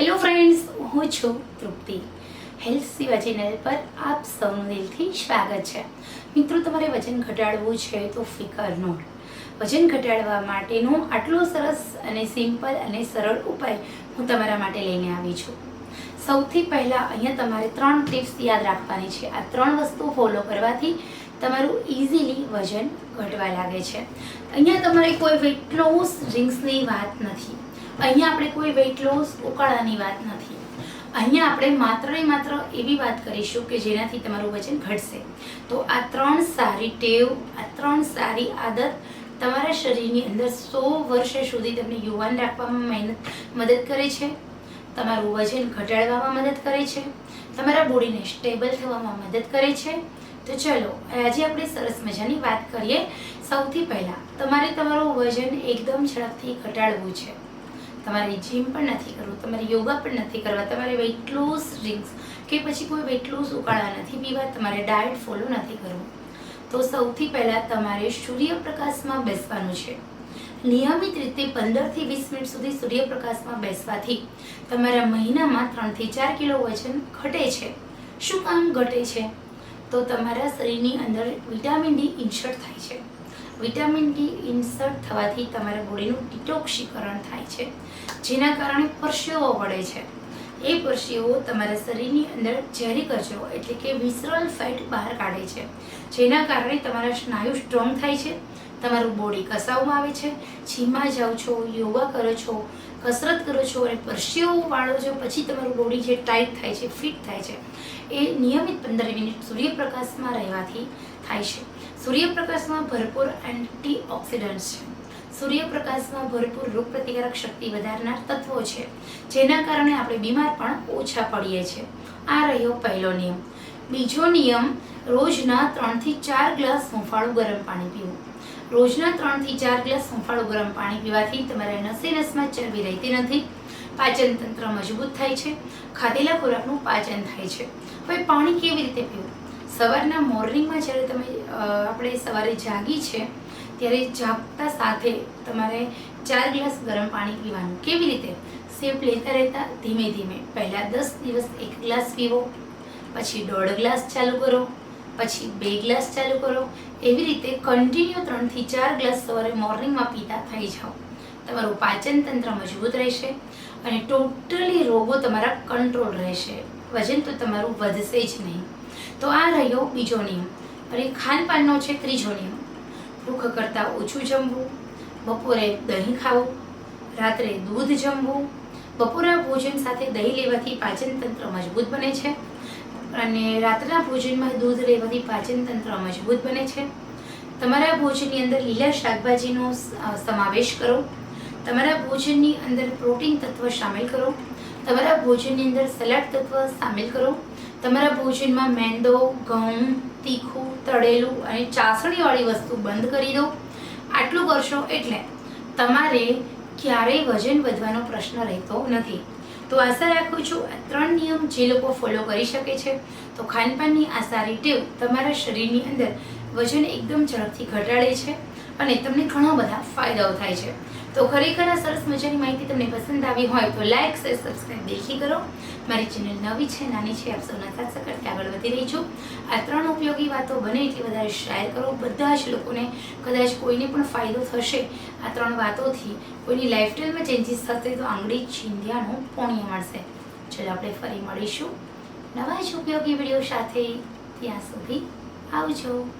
Hello friends હું છું તૃપ્તિ. Health સેવા પર આપ સૌનું દિલથી સ્વાગત છે. મિત્રો, તમારે વજન ઘટાડવું છે તો ફિકર નોટ વજન ઘટાડવા માટેનો આટલો સરસ અને સિમ્પલ અને સરળ ઉપાય હું તમારા માટે લઈને આવી છું. સૌથી પહેલાં અહીંયા તમારે ત્રણ ટિપ્સ યાદ રાખવાની છે. આ ત્રણ વસ્તુ ફોલો કરવાથી તમારું ઇઝીલી વજન ઘટવા લાગે છે. અહીંયા તમારે કોઈ વેટ લોસ ડ્રિંક્સની વાત નથી. અહીંયા આપણે કોઈ વેઇટ લોસ ઉકાળાની વાત નથી. અહીંયા આપણે માત્ર ને માત્ર એવી વાત કરીશું કે જેનાથી તમારું વજન ઘટશે. તો આ ત્રણ સારી ટેવ, આ ત્રણ સારી આદત તમારા શરીરની અંદર સો વર્ષ સુધી તમને યુવાન રાખવામાં મહેનત, મદદ કરે છે. તમારું વજન ઘટાડવામાં મદદ કરે છે. તમારા બોડીને સ્ટેબલ થવામાં મદદ કરે છે. તો ચલો આજે આપણે સરસ મજાની વાત કરીએ. સૌથી પહેલાં, તમારે તમારું વજન એકદમ ઝડપથી ઘટાડવું છે. તમારે જીમ પણ નથી કરવું, તમારે યોગા પણ નથી કરવા, તમારે વેઇટ લોસ ડ્રિંક્સ કે પછી કોઈ વેઇટ લોસ ઉકાળા નથી પીવા તમારે ડાયટ ફોલો નથી કરવું. તો સૌથી પહેલાં તમારે સૂર્યપ્રકાશમાં બેસવાનું છે. નિયમિત રીતે પંદરથી વીસ મિનિટ સુધી સૂર્યપ્રકાશમાં બેસવાથી તમારા મહિનામાં ત્રણથી ચાર કિલો વજન ઘટે છે. શું કામ ઘટે છે? તો તમારા શરીરની અંદર વિટામિન ડી ઇન્સર્ટ થાય છે. વિટામિન ડી ઇન્સર્ટ થવાથી તમારા બોડીનું ડિટોક્સિકરણ થાય છે, જેના કારણે પરસેવો વળે છે. એ પરસેવો તમારા શરીરની અંદર ઝેરી કચરો એટલે કે વિસરલ ફેટ બહાર કાઢે છે. જેના કારણે તમારા સ્નાયુ સ્ટ્રોંગ થાય છે, તમારું બોડી કસાવમાં આવે છે, જીમમાં જાઓ છો, યોગા કરો છો, કસરત કરો છો અને પરસેવો વાળો છો, પછી તમારું બોડી જે ટાઈટ થાય છે ફિટ થાય છે, એ નિયમિત પંદર મિનિટ સૂર્યપ્રકાશમાં રહેવાથી થાય છે. સૂર્યપ્રકાશમાં ભરપૂર એન્ટી ઓક્સિડન્ટ્સ છે. સૂર્યપ્રકાશમાં ભરપૂર રોગપ્રતિકારક શક્તિ વધારનાર તત્વો છે, જેના કારણે આપણે બીમાર પણ ઓછા પડીએ છીએ. આ રહ્યો પહેલો નિયમ. બીજો નિયમ, રોજના ત્રણથી ચાર ગ્લાસ હુંફાળું ગરમ પાણી પીવું. રોજના ત્રણથી ચાર ગ્લાસ હુંફાળું ગરમ પાણી પીવાથી તમારા નસે નસમાં ચરબી રહેતી નથી. પાચન તંત્ર મજબૂત થાય છે. ખાધેલા ખોરાકનું પાચન થાય છે. હવે પાણી કેવી રીતે પીવું? સવારના મોર્નિંગમાં જ્યારે તમે આપણે સવારે જાગી છે, ત્યારે જાગતા સાથે તમારે ચાર ગ્લાસ ગરમ પાણી પીવાનું. કેવી રીતે? સેપ લેતા રહેતા ધીમે ધીમે. પહેલાં દસ દિવસ એક ગ્લાસ પીવો, પછી દોઢ ગ્લાસ ચાલુ કરો, પછી બે ગ્લાસ ચાલુ કરો. એવી રીતે કન્ટિન્યુ ત્રણથી ચાર ગ્લાસ સવારે મોર્નિંગમાં પીતા થઈ જાઓ. તમારું પાચન તંત્ર મજબૂત રહેશે અને ટોટલી રોગો તમારા કંટ્રોલ રહેશે. વજન તો તમારું વધશે જ નહીં. તો આ રહ્યો બીજો નિયમ. અને ખાનપાનનો છે ત્રીજો નિયમ. ભૂખ કરતાં ઓછું જમવું, બપોરે દહીં ખાવું, રાત્રે દૂધ જમવું, બપોરના ભોજન સાથે દહીં લેવાથી પાચન તંત્ર મજબૂત બને છે અને રાત્રના ભોજનમાં દૂધ લેવાથી પાચન તંત્ર મજબૂત બને છે. તમારા ભોજનની અંદર લીલા શાકભાજીનો સમાવેશ કરો. તમારા ભોજનની અંદર પ્રોટીન તત્વ સામેલ કરો. તમારા ભોજનની અંદર સલાડ તત્વ સામેલ કરો. તમારા ભોજનમાં મેંદો, ઘઉં, તીખું, તળેલું અને ચાસણીવાળી વસ્તુ બંધ કરી દો. આટલું કરશો એટલે તમારે ક્યારેય વજન વધવાનો પ્રશ્ન રહેતો નથી. તો આશા રાખું છું આ ત્રણ નિયમ જે લોકો ફોલો કરી શકે છે, તો ખાનપાનની આ સારી ટેવ તમારા શરીરની અંદર વજન એકદમ ઝડપથી ઘટાડે છે. અને તમને ઘણા બધા ફાયદાઓ થાય છે. તો ખરેખર આ સરસ મજાની માહિતી તમને પસંદ આવી હોય તો લાઇક શેર સબસ્ક્રાઈબ દેખી કરો. મારી ચેનલ નવી છે, નાની છે, આપ સૌના સાથ સકરથી આગળ વધી રહી છું. આ ત્રણ ઉપયોગી વાતો બને એટલી વધારે શેર કરો. બધા જ લોકોને કદાચ કોઈને પણ ફાયદો થશે. આ ત્રણ વાતોથી કોઈની લાઈફસ્ટાઈલમાં ચેન્જીસ થશે તો આંગળી ચીંધ્યાનું પુણ્ય મળશે. ચલો આપણે ફરી મળીશું નવા જ ઉપયોગી વીડિયો સાથે. ત્યાં સુધી આવજો.